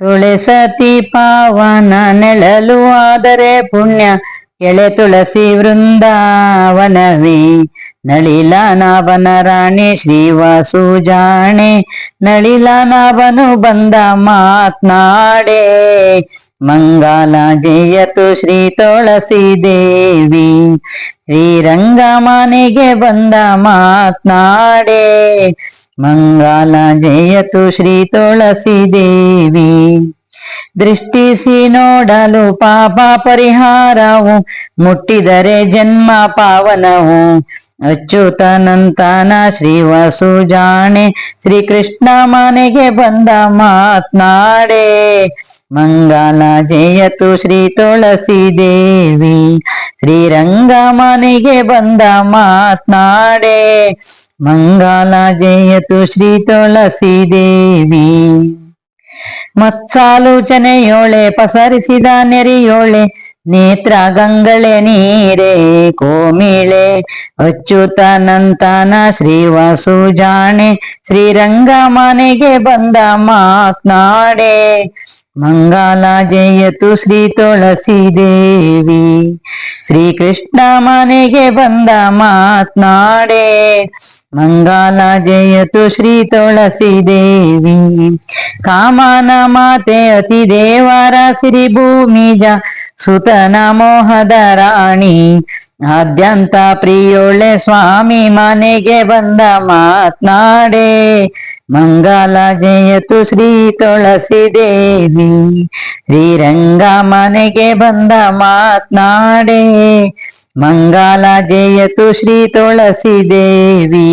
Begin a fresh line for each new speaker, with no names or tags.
ತುಳಸತಿ ಪಾವನ ನೆಳಲು ಆದರೆ ಪುಣ್ಯ ಎಳೆ ತುಳಸಿ ವೃಂದಾವನವೇ. ನಳಿಲ ನಾಭನ ರಾಣಿ ಶ್ರೀವಾಸು ಜಾಣೆ ನಳಿಲ ನಾಭನು ಬಂದ ಮಾತ್ನಾಡೆ. ಮಂಗಲ ಜಯತು ಶ್ರೀ ತುಳಸಿ ದೇವಿ ಶ್ರೀರಂಗ ಮನೆಗೆ ಬಂದ ಮಾತ್ನಾಡೆ. ಮಂಗಾಲ ಜಯತು ಶ್ರೀ ತುಳಸಿ ದೇವಿ. ದೃಷ್ಟಿಸಿ ನೋಡಲು ಪಾಪ ಪರಿಹಾರವು, ಮುಟ್ಟಿದರೆ ಜನ್ಮ ಪಾವನವು. ಅಚ್ಯುತನಂತನ ಶ್ರೀವಸು ಜಾಣೆ, ಶ್ರೀಕೃಷ್ಣ ಮನೆಗೆ ಬಂದ ಮಾತ್ನಾಡೆ. ಮಂಗಲ ಜಯತು ಶ್ರೀ ತುಳಸಿ ದೇವಿ, ಶ್ರೀರಂಗ ಮನೆಗೆ ಬಂದ ಮಾತ್ನಾಡೆ. ಮಂಗಲ ಜಯತು ಶ್ರೀ ತುಳಸಿ ದೇವಿ. ಮತ್ಸಾಲೋಚನೆಯೋಳೆ ಪಸರಿಸಿದ ನೆರಿಯೋಳೆ ನೇತ್ರ ಗಂಗಳೆ ನೀರೆ ಕೋಮಿಳೆ ಅಚ್ಯುತನಂತನ ಶ್ರೀವಾಸು ಜಾಣೆ ಶ್ರೀರಂಗ ಮನೆಗೆ ಬಂದ ಮಾತ್ನಾಡೆ. ಮಂಗಲ ಜಯತು ಶ್ರೀ ತುಳಸಿ ದೇವಿ. ಶ್ರೀಕೃಷ್ಣ ಮನೆಗೆ ಬಂದ ಮಾತ್ನಾಡೆ. ಮಂಗಲ ಜಯತು ಶ್ರೀ ತುಳಸಿ ದೇವಿ. ಕಾಮನ ಮಾತೆ ಅತಿ ದೇವರ ಸಿರಿ ಭೂಮಿಜ, ಸುತನ ಮೋಹದ ರಾಣಿ. ಆದ್ಯಂತ ಪ್ರಿಯೋಳೆ ಸ್ವಾಮಿ ಮನೆಗೆ ಬಂದ ಮಾತ್ನಾಡೆ. ಮಂಗಲ ಜಯತು ಶ್ರೀ ತುಳಸಿ ದೇವಿ. ಶ್ರೀರಂಗ ಮನೆಗೆ ಬಂದ ಮಾತ್ನಾಡೆ ಮಂಗಲ ಜಯತು ಶ್ರೀ ತುಳಸಿ ದೇವಿ.